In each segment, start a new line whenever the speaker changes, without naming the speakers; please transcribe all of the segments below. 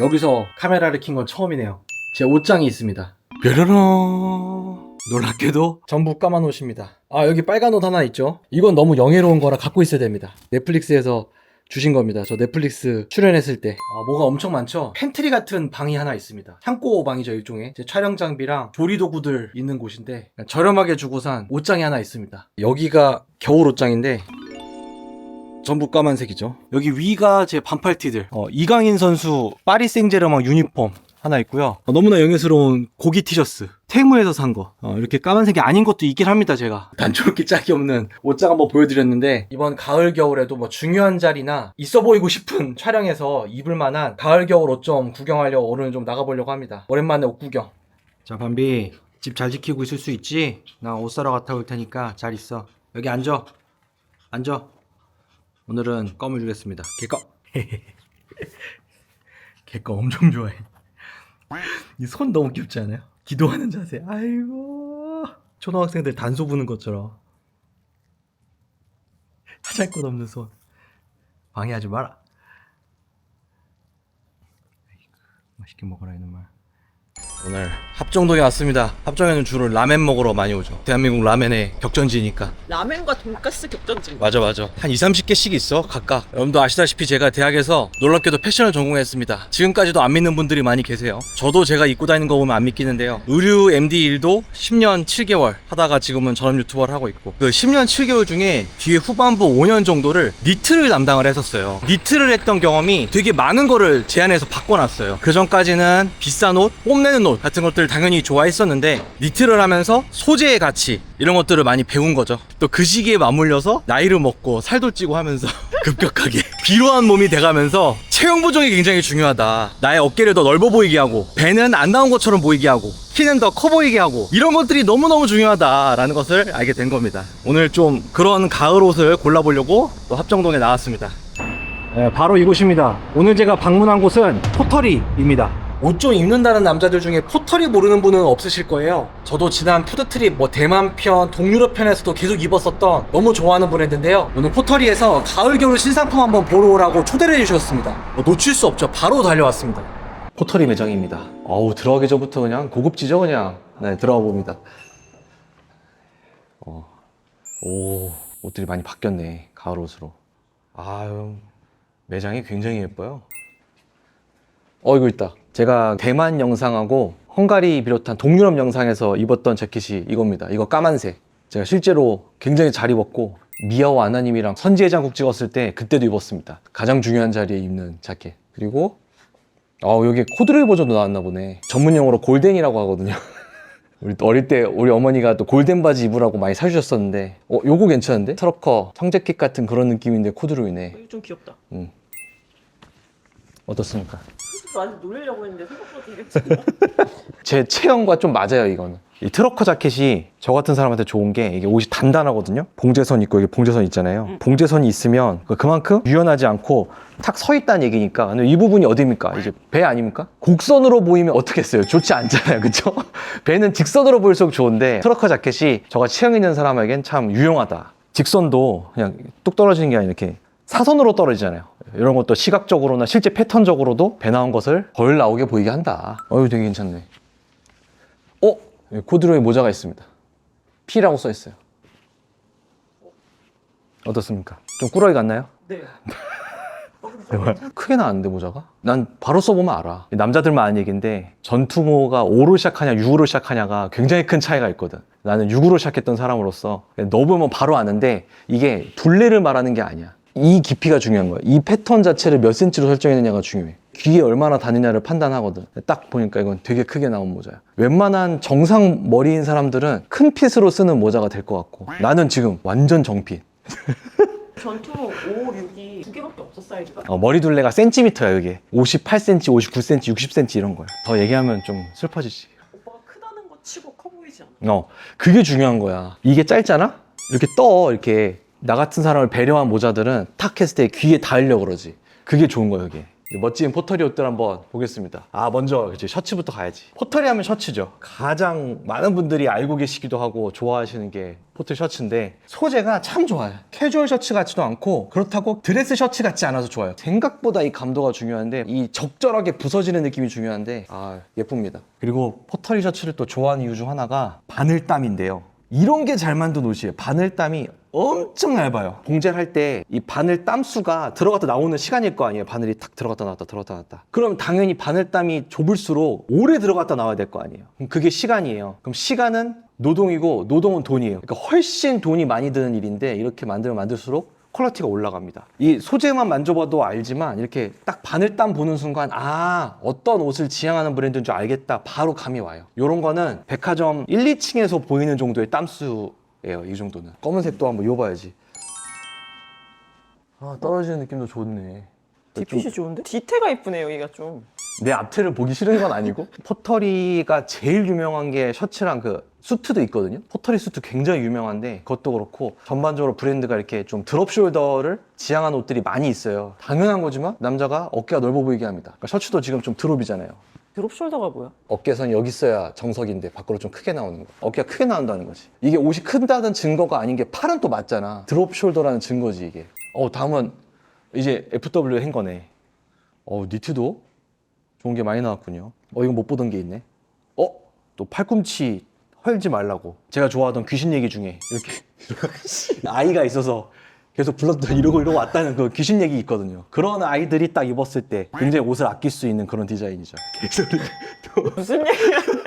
여기서 카메라를 킨 건 처음이네요. 제 옷장이 있습니다. 뾰로롱 놀랍게도 전부 까만 옷입니다. 아 여기 빨간 옷 하나 있죠? 이건 너무 영예로운 거라 갖고 있어야 됩니다. 넷플릭스에서 주신 겁니다. 저 넷플릭스 출연했을 때. 아, 뭐가 엄청 많죠? 팬트리 같은 방이 하나 있습니다. 창고 방이죠, 일종의. 제 촬영 장비랑 조리 도구들 있는 곳인데 저렴하게 주고 산 옷장이 하나 있습니다. 여기가 겨울 옷장인데 전부 까만색이죠. 여기 위가 제 반팔 티들. 어, 이강인 선수 파리 생제르맹 유니폼 하나 있고요. 어, 너무나 영예스러운 고기 티셔츠. 테무에서 산 거. 어, 이렇게 까만색이 아닌 것도 있긴 합니다, 제가. 단조롭게 짝이 없는 옷장 한번 보여드렸는데, 이번 가을, 겨울에도 뭐 중요한 자리나 있어 보이고 싶은 촬영에서 입을 만한 가을, 겨울 옷 좀 구경하려고 오늘 좀 나가보려고 합니다. 오랜만에 옷 구경. 자, 밤비. 집 잘 지키고 있을 수 있지? 나 옷 사러 갔다 올 테니까 잘 있어. 여기 앉아. 앉아. 오늘은 껌을 주겠습니다. 개껌. 개껌 엄청 좋아해. 이 손 너무 귀엽지 않아요? 기도하는 자세. 아이고. 초등학생들 단소 부는 것처럼. 찾을 것 없는 손. 방해하지 마라. 맛있게 먹어라 이놈아. 오늘 합정동에 왔습니다. 합정에는 주로 라멘 먹으러 많이 오죠. 대한민국 라멘의 격전지니까.
라멘과 돈가스 격전지.
맞아 맞아 한 2, 30개씩 있어 각각 여러분도 아시다시피 제가 대학에서 놀랍게도 패션을 전공했습니다 지금까지도 안 믿는 분들이 많이 계세요 저도 제가 입고 다니는 거 보면 안 믿기는데요 의류 MD 일도 10년 7개월 하다가 지금은 전업 유튜버를 하고 있고 그 10년 7개월 중에 뒤에 후반부 5년 정도를 니트를 담당을 했었어요 니트를 했던 경험이 되게 많은 거를 제 안에서 바꿔놨어요 그 전까지는 비싼 옷, 뽐내는 옷 같은 것들을 당연히 좋아했었는데 니트를 하면서 소재의 가치 이런 것들을 많이 배운 거죠. 또 그 시기에 맞물려서 나이를 먹고 살도 찌고 하면서 급격하게 비로한 몸이 돼가면서 체형 보정이 굉장히 중요하다. 나의 어깨를 더 넓어 보이게 하고 배는 안 나온 것처럼 보이게 하고 키는 더 커 보이게 하고 이런 것들이 너무너무 중요하다라는 것을 알게 된 겁니다. 오늘 좀 그런 가을 옷을 골라보려고 또 합정동에 나왔습니다. 네, 바로 이곳입니다. 오늘 제가 방문한 곳은 포터리입니다. 옷 좀 입는다는 남자들 중에 포터리 모르는 분은 없으실 거예요. 저도 지난 푸드트립 뭐 대만 편, 동유럽 편에서도 계속 입었었던 너무 좋아하는 브랜드인데요. 오늘 포터리에서 가을 겨울 신상품 한번 보러 오라고 초대를 해주셨습니다. 뭐 놓칠 수 없죠. 바로 달려왔습니다. 포터리 매장입니다. 어우 들어가기 전부터 그냥 고급지죠 그냥. 네 들어가 봅니다. 어. 오 옷들이 많이 바뀌었네 가을 옷으로. 아유 매장이 굉장히 예뻐요. 어 이거 있다. 제가 대만 영상하고 헝가리 비롯한 동유럽 영상에서 입었던 재킷이 이겁니다. 이거 까만색. 제가 실제로 굉장히 잘 입었고 미아오 아나님이랑 선지의 장국 찍었을 때 그때도 입었습니다. 가장 중요한 자리에 입는 자켓. 그리고 어 여기 코드레이 버전도 나왔나 보네. 전문 용어로 골덴이라고 하거든요. 우리 또 어릴 때 우리 어머니가 또 골덴 바지 입으라고 많이 사주셨었는데 어 요거 괜찮은데? 트러커 청재킷 같은 그런 느낌인데 코드로이네.
이거 좀 귀엽다.
음. 어떻습니까?
많이 놀리려고 했는데 생각보다 되게.
제 체형과 좀 맞아요 이거는 이 트러커 자켓이 저 같은 사람한테 좋은 게 이게 옷이 단단하거든요 봉제선 있고 여기 봉제선 있잖아요
음.
봉제선이 있으면 그- 그만큼 유연하지 않고 탁 서 있다는 얘기니까 근데 이 부분이 어디입니까 이제 배 아닙니까 곡선으로 보이면 어떻겠어요 좋지 않잖아요 그쵸 배는 직선으로 보일수록 좋은데 트러커 자켓이 저가 체형 있는 사람에겐 참 유용하다 직선도 그냥 뚝 떨어지는 게 아니라 이렇게 사선으로 떨어지잖아요. 이런 것도 시각적으로나 실제 패턴적으로도 배 나온 것을 덜 나오게 보이게 한다. 어유 되게 괜찮네. 어? 여기 코드로에 모자가 있습니다. P라고 써 있어요. 어떻습니까? 좀 꾸러기 같나요?
네.
크게 나왔는데 모자가? 난 바로 써보면 알아. 남자들만 아는 얘기인데 전투모가 5로 시작하냐 6으로 시작하냐가 굉장히 큰 차이가 있거든. 나는 6으로 시작했던 사람으로서 넣어보면 바로 아는데 이게 둘레를 말하는 게 아니야. 이 깊이가 중요한 거야. 이 패턴 자체를 몇 센치로 설정했느냐가 중요해. 귀에 얼마나 닿느냐를 판단하거든. 딱 보니까 이건 되게 크게 나온 모자야. 웬만한 정상 머리인 사람들은 큰 핏으로 쓰는 모자가 될 것 같고 나는 지금 완전 정핏.
전투 5, 6이 두 개밖에 없어 사이즈가.
어, 머리 둘레가 센티미터야 그게 58cm, 59cm, 60cm 이런 거야 더 얘기하면 좀 슬퍼지지
오빠가 크다는 거 치고 커 보이지 않아?
어 그게 중요한 거야 이게 짧잖아? 이렇게 떠 이렇게 나 같은 사람을 배려한 모자들은 탁 했을 때 귀에 닿으려고 그러지 그게 좋은 그게 이제 멋진 포터리 옷들 한번 보겠습니다. 아 먼저 그치 셔츠부터 가야지. 포터리 하면 셔츠죠. 가장 많은 분들이 알고 계시기도 하고 좋아하시는 게 포터리 셔츠인데 소재가 참 좋아요. 캐주얼 셔츠 같지도 않고 그렇다고 드레스 셔츠 같지 않아서 좋아요. 생각보다 이 감도가 중요한데 이 적절하게 부서지는 느낌이 중요한데 아 예쁩니다. 그리고 포터리 셔츠를 또 좋아하는 이유 중 하나가 바늘땀인데요. 이런 게 잘 만든 옷이에요. 바늘땀이 엄청 얇아요. 봉제를 할 때 이 바늘 땀수가 들어갔다 나오는 시간일 거 아니에요. 바늘이 탁 들어갔다 나왔다 들어갔다 나왔다. 그럼 당연히 바늘 땀이 좁을수록 오래 들어갔다 나와야 될 거 아니에요. 그럼 그게 시간이에요. 그럼 시간은 노동이고 노동은 돈이에요. 그러니까 훨씬 돈이 많이 드는 일인데 이렇게 만들면 만들수록 퀄리티가 올라갑니다. 이 소재만 만져봐도 알지만 이렇게 딱 바늘땀 보는 순간 아 어떤 옷을 지향하는 브랜드인 줄 알겠다. 바로 감이 와요. 이런 거는 백화점 1, 2층에서 보이는 정도의 땀수예요. 이 정도는. 검은색도 한번 입어봐야지. 아 떨어지는 느낌도 좋네.
뒷핏이 좋은데? 뒤태가 이쁘네 여기가 좀.
내 앞태를 보기 싫은 건 아니고? 포터리가 제일 유명한 게 셔츠랑 그 수트도 있거든요. 포터리 수트 굉장히 유명한데 그것도 그렇고 전반적으로 브랜드가 이렇게 좀 드롭 숄더를 지향한 옷들이 많이 있어요. 당연한 거지만 남자가 어깨가 넓어 보이게 합니다. 그러니까 셔츠도 지금 좀 드롭이잖아요.
드롭 숄더가 뭐야?
어깨선 여기 있어야 정석인데 밖으로 좀 크게 나오는 거. 어깨가 크게 나온다는 거지. 이게 옷이 큰다는 증거가 아닌 게 팔은 또 맞잖아. 드롭 숄더라는 증거지 이게. 어 다음은 이제 FW 한 거네. 어 니트도 좋은 게 많이 나왔군요. 어 이거 못 보던 게 있네. 어? 또 팔꿈치 헐지 말라고. 제가 좋아하던 귀신 얘기 중에 이렇게 아이가 있어서 계속 불렀던 이러고 이러고 왔다는 그 귀신 얘기 있거든요. 그런 아이들이 딱 입었을 때 굉장히 옷을 아낄 수 있는 그런 디자인이죠. 개소리
무슨 얘기야?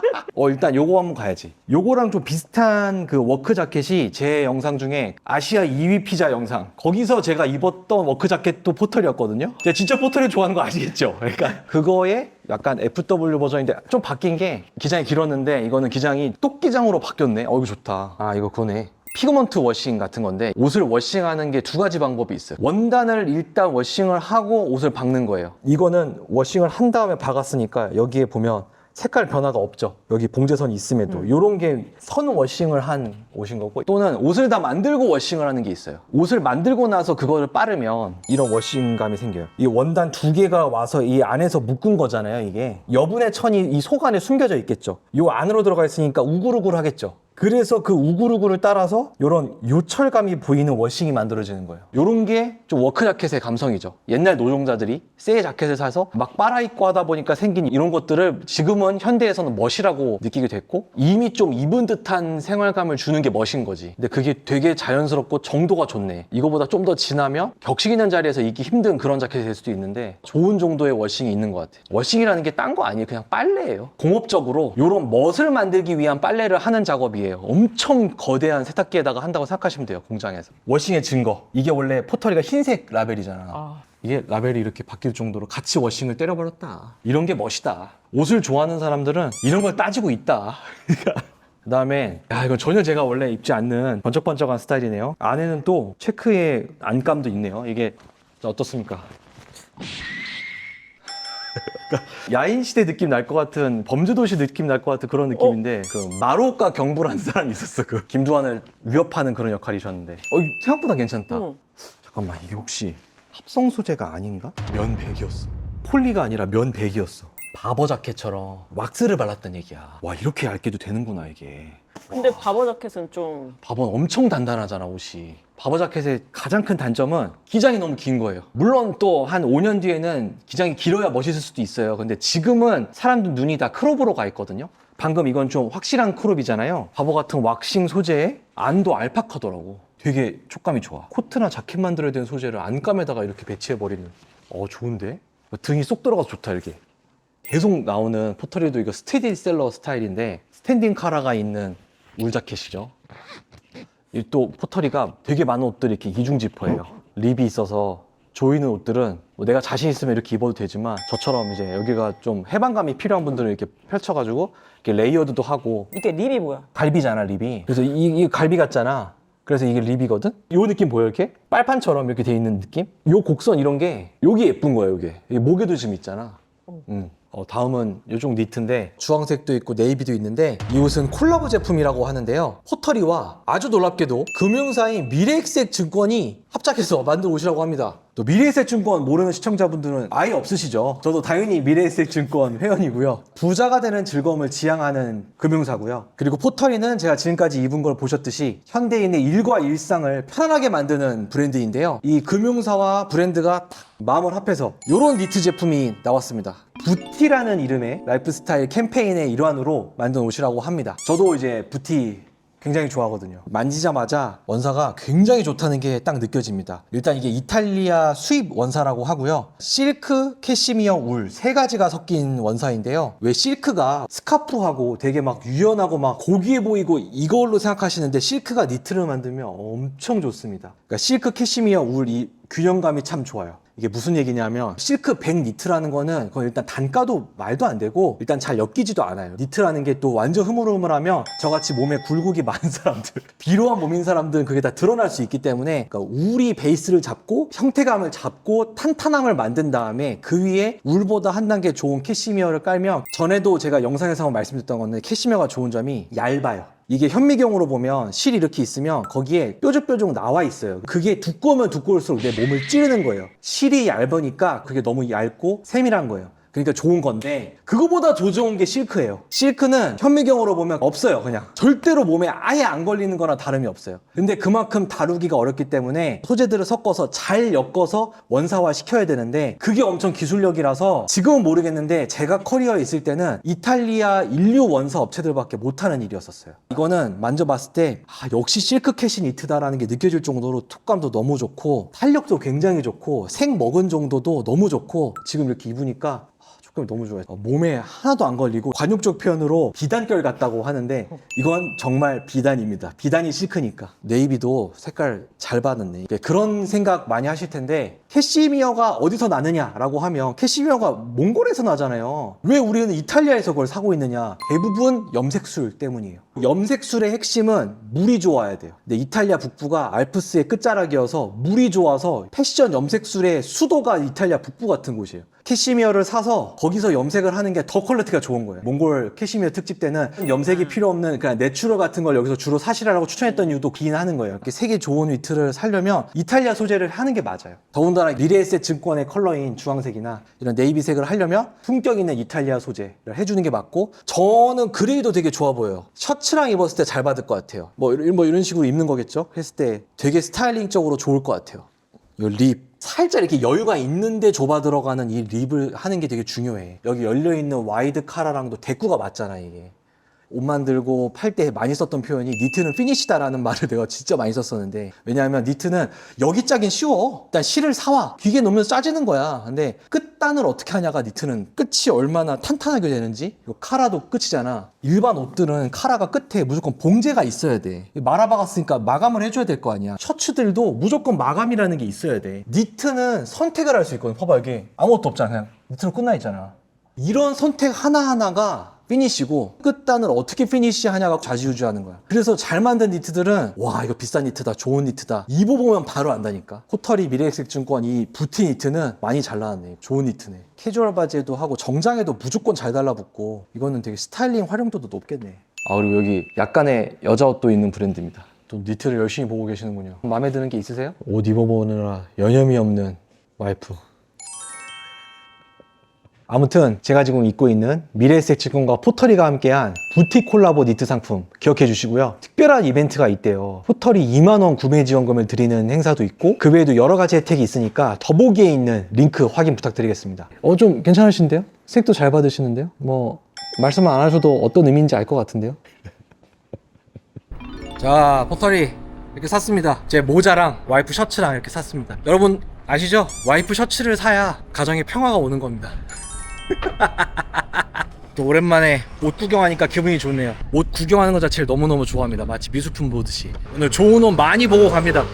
어 일단 요거 한번 가야지. 요거랑 좀 비슷한 그 워크 자켓이 제 영상 중에 아시아 2위 피자 영상. 거기서 제가 입었던 워크 자켓도 포털이었거든요. 제가 진짜 포털을 좋아하는 거 아시겠죠? 그러니까 그거에 약간 FW 버전인데 좀 바뀐 게 기장이 길었는데 이거는 기장이 똑기장으로 바뀌었네. 어 이거 좋다. 아 이거 그거네. 피그먼트 워싱 같은 건데 옷을 워싱하는 게 두 가지 방법이 있어요. 원단을 일단 워싱을 하고 옷을 박는 거예요. 이거는 워싱을 한 다음에 박았으니까 여기에 보면 색깔 변화가 없죠. 여기 봉제선이 있음에도 이런 게 선 워싱을 한 옷인 거고 또는 옷을 다 만들고 워싱을 하는 게 있어요. 옷을 만들고 나서 그거를 빠르면 이런 워싱감이 생겨요. 이 원단 두 개가 와서 이 안에서 묶은 거잖아요. 이게 여분의 천이 이 속 안에 숨겨져 있겠죠. 이 안으로 들어가 있으니까 우글우글 하겠죠. 그래서 그 우글우글을 따라서 이런 요철감이 보이는 워싱이 만들어지는 거예요. 이런 게 좀 워크 자켓의 감성이죠. 옛날 노동자들이 새 자켓을 사서 막 빨아입고 하다 보니까 생긴 이런 것들을 지금은 현대에서는 멋이라고 느끼게 됐고 이미 좀 입은 듯한 생활감을 주는 게 멋인 거지. 근데 그게 되게 자연스럽고 정도가 좋네. 이거보다 좀 더 지나면 격식 있는 자리에서 입기 힘든 그런 자켓이 될 수도 있는데 좋은 정도의 워싱이 있는 것 같아. 워싱이라는 게 딴 거 아니에요. 그냥 빨래예요. 공업적으로 이런 멋을 만들기 위한 빨래를 하는 작업이 에요. 엄청 거대한 세탁기에다가 한다고 생각하시면 돼요. 공장에서. 워싱의 증거. 이게 원래 포터리가 흰색 라벨이잖아.
아
이게 라벨이 이렇게 바뀔 정도로 같이 워싱을 때려버렸다. 이런 게 멋이다. 옷을 좋아하는 사람들은 이런 걸 따지고 있다. 그 다음에 야 이건 전혀 제가 원래 입지 않는 번쩍번쩍한 스타일이네요. 안에는 또 체크의 안감도 있네요. 이게 자, 어떻습니까? 야인 시대 느낌 날 것 같은 범죄도시 느낌 날 것 같은 그런 느낌인데 그 마로카 경부라는 사람이 있었어. 그 김두한을 위협하는 그런 역할이셨는데 어 이거 생각보다 괜찮다.
응.
잠깐만 이게 혹시 합성 소재가 아닌가? 면백이었어. 폴리가 아니라 면백이었어. 바버 자켓처럼 왁스를 발랐단 얘기야. 와 이렇게 얇게도 되는구나 이게.
근데 바버 자켓은 좀
바버는 엄청 단단하잖아 옷이. 바버 자켓의 가장 큰 단점은 기장이 너무 긴 거예요. 물론 또 한 5년 뒤에는 기장이 길어야 멋있을 수도 있어요. 근데 지금은 사람들 눈이 다 크롭으로 가 있거든요. 방금 이건 좀 확실한 크롭이잖아요. 바버 같은 왁싱 소재에 안도 알파카더라고. 되게 촉감이 좋아. 코트나 자켓 만들어야 되는 소재를 안감에다가 이렇게 배치해 버리는. 어, 좋은데? 등이 쏙 들어가서 좋다, 이렇게. 계속 나오는 포터리도 이거 스테디셀러 스타일인데 스탠딩 카라가 있는 울 자켓이죠. 이 또 포터리가 되게 많은 옷들이 이렇게 이중 지퍼예요. 립이 있어서 조이는 옷들은 뭐 내가 자신 있으면 이렇게 입어도 되지만 저처럼 이제 여기가 좀 해방감이 필요한 분들은 이렇게 펼쳐가지고 이렇게 레이어드도 하고
이게 립이 뭐야?
갈비잖아 립이. 그래서 이, 이 갈비 같잖아. 그래서 이게 립이거든. 요 느낌 보여 이렇게 빨판처럼 이렇게 돼 있는 느낌. 요 곡선 이런 게 여기 예쁜 거야 요게. 이게 목에도 지금 있잖아. 음. 어, 다음은 요쪽 니트인데 주황색도 있고 네이비도 있는데 이 옷은 콜라보 제품이라고 하는데요. 포터리와 아주 놀랍게도 금융사인 미래액색 증권이 합작해서 만든 옷이라고 합니다. 또 미래에셋증권 모르는 시청자분들은 아예 없으시죠. 저도 당연히 미래에셋증권 회원이고요. 부자가 되는 즐거움을 지향하는 금융사고요. 그리고 포털이는 제가 지금까지 입은 걸 보셨듯이 현대인의 일과 일상을 편안하게 만드는 브랜드인데요. 이 금융사와 브랜드가 딱 마음을 합해서 이런 니트 제품이 나왔습니다. 부티라는 이름의 라이프스타일 캠페인의 일환으로 만든 옷이라고 합니다. 저도 이제 부티 굉장히 좋아하거든요. 만지자마자 원사가 굉장히 좋다는 게 딱 느껴집니다. 일단 이게 이탈리아 수입 원사라고 하고요. 실크, 캐시미어, 울 세 가지가 섞인 원사인데요. 왜 실크가 스카프하고 되게 막 유연하고 막 고귀해 보이고 이걸로 생각하시는데 실크가 니트를 만들면 엄청 좋습니다. 그러니까 실크, 캐시미어, 울 이 균형감이 참 좋아요. 이게 무슨 얘기냐면 실크 100 니트라는 거는 그건 일단 단가도 말도 안 되고 일단 잘 엮이지도 않아요. 니트라는 게 또 완전 흐물흐물하면 저같이 몸에 굴곡이 많은 사람들, 비로한 몸인 사람들은 그게 다 드러날 수 있기 때문에 그러니까 울이 베이스를 잡고 형태감을 잡고 탄탄함을 만든 다음에 그 위에 울보다 한 단계 좋은 캐시미어를 깔면 전에도 제가 영상에서 한번 말씀드렸던 건데 캐시미어가 좋은 점이 얇아요. 이게 현미경으로 보면 실 이렇게 있으면 거기에 뾰족뾰족 나와 있어요. 그게 두꺼우면 두꺼울수록 내 몸을 찌르는 거예요. 실이 얇으니까 그게 너무 얇고 세밀한 거예요. 그러니까 좋은 건데 그거보다 더 좋은 게 실크예요. 실크는 현미경으로 보면 없어요. 그냥 절대로 몸에 아예 안 걸리는 거나 다름이 없어요. 근데 그만큼 다루기가 어렵기 때문에 소재들을 섞어서 잘 엮어서 원사화 시켜야 되는데 그게 엄청 기술력이라서 지금은 모르겠는데 제가 커리어에 있을 때는 이탈리아 인류 원사 업체들밖에 못하는 일이었었어요. 이거는 만져봤을 때 아, 역시 실크 캐시 니트다라는 게 느껴질 정도로 촉감도 너무 좋고 탄력도 굉장히 좋고 색 먹은 정도도 너무 좋고 지금 이렇게 입으니까 아, 촉감이 너무 좋아요. 어, 몸에 하나도 안 걸리고 관용적 표현으로 비단결 같다고 하는데 이건 정말 비단입니다. 비단이 실크니까. 네이비도 색깔 잘 받았네. 이게 그런 생각 많이 하실 텐데 캐시미어가 어디서 나느냐라고 하면 캐시미어가 몽골에서 나잖아요. 왜 우리는 이탈리아에서 그걸 사고 있느냐? 대부분 염색술 때문이에요. 염색술의 핵심은 물이 좋아야 돼요. 근데 이탈리아 북부가 알프스의 끝자락이어서 물이 좋아서 패션 염색술의 수도가 이탈리아 북부 같은 곳이에요. 캐시미어를 사서 거기서 염색을 하는 게 더 퀄리티가 좋은 거예요. 몽골 캐시미어 특집 때는 염색이 필요 없는 그냥 내추럴 같은 걸 여기서 주로 사시라고 추천했던 이유도 그긴 하는 거예요. 이렇게 색이 좋은 위트를 사려면 이탈리아 소재를 하는 게 맞아요. 더군다나 미래에셋 증권의 컬러인 주황색이나 이런 네이비색을 하려면 품격 있는 이탈리아 소재를 해주는 게 맞고 저는 그레이도 되게 좋아 보여요. 셔츠 랑 입었을 때 잘 받을 것 같아요. 뭐, 이런- 뭐 이런 식으로 입는 거겠죠? 했을 때 되게 스타일링적으로 좋을 것 같아요. 이 립. 살짝 이렇게 여유가 있는데 좁아 들어가는 이 립을 하는 게 되게 중요해. 여기 열려있는 와이드 카라랑도 대꾸가 맞잖아, 이게. 옷 만들고 팔 때 많이 썼던 표현이 니트는 피니시다라는 말을 내가 진짜 많이 썼었는데 왜냐하면 니트는 여기 짜긴 쉬워. 일단 실을 사와. 귀게 놓으면 짜지는 거야. 근데 끝단을 어떻게 하냐가 니트는 끝이 얼마나 탄탄하게 되는지. 이거 카라도 끝이잖아. 일반 옷들은 카라가 끝에 무조건 봉제가 있어야 돼. 말아박았으니까 마감을 해줘야 될 거 아니야. 셔츠들도 무조건 마감이라는 게 있어야 돼. 니트는 선택을 할 수 있거든. 봐봐 이게 아무것도 없잖아. 그냥 니트로 끝나 있잖아. 이런 선택 하나하나가 피니시고 끝단을 어떻게 피니시 하냐가 좌지우지하는 거야. 그래서 잘 만든 니트들은 와 이거 비싼 니트다, 좋은 니트다. 입어보면 바로 안다니까. 코털이 미래액색증권 이 부티 니트는 많이 잘 나왔네. 좋은 니트네. 캐주얼 바지에도 하고 정장에도 무조건 잘 달라붙고 이거는 되게 스타일링 활용도도 높겠네. 아 그리고 여기 약간의 여자 옷도 있는 브랜드입니다. 또 니트를 열심히 보고 계시는군요. 마음에 드는 게 있으세요? 옷 입어보느라 여념이 없는 와이프. 아무튼 제가 지금 입고 있는 미래색 직원과 포털이가 함께한 부티 콜라보 니트 상품 기억해 주시고요. 특별한 이벤트가 있대요. 포털이 2만원 구매 지원금을 드리는 행사도 있고 그 외에도 여러 가지 혜택이 있으니까 더보기에 있는 링크 확인 부탁드리겠습니다. 어 좀 괜찮으신데요? 색도 잘 받으시는데요? 뭐 말씀 안 하셔도 어떤 의미인지 알 것 같은데요?
자, 포털이 이렇게 샀습니다. 제 모자랑 와이프 셔츠랑 이렇게 샀습니다. 여러분 아시죠? 와이프 셔츠를 사야 가정에 평화가 오는 겁니다. 또 오랜만에 옷 구경하니까 기분이 좋네요. 옷 구경하는 것 자체를 너무너무 좋아합니다. 마치 미술품 보듯이. 오늘 좋은 옷 많이 보고 갑니다.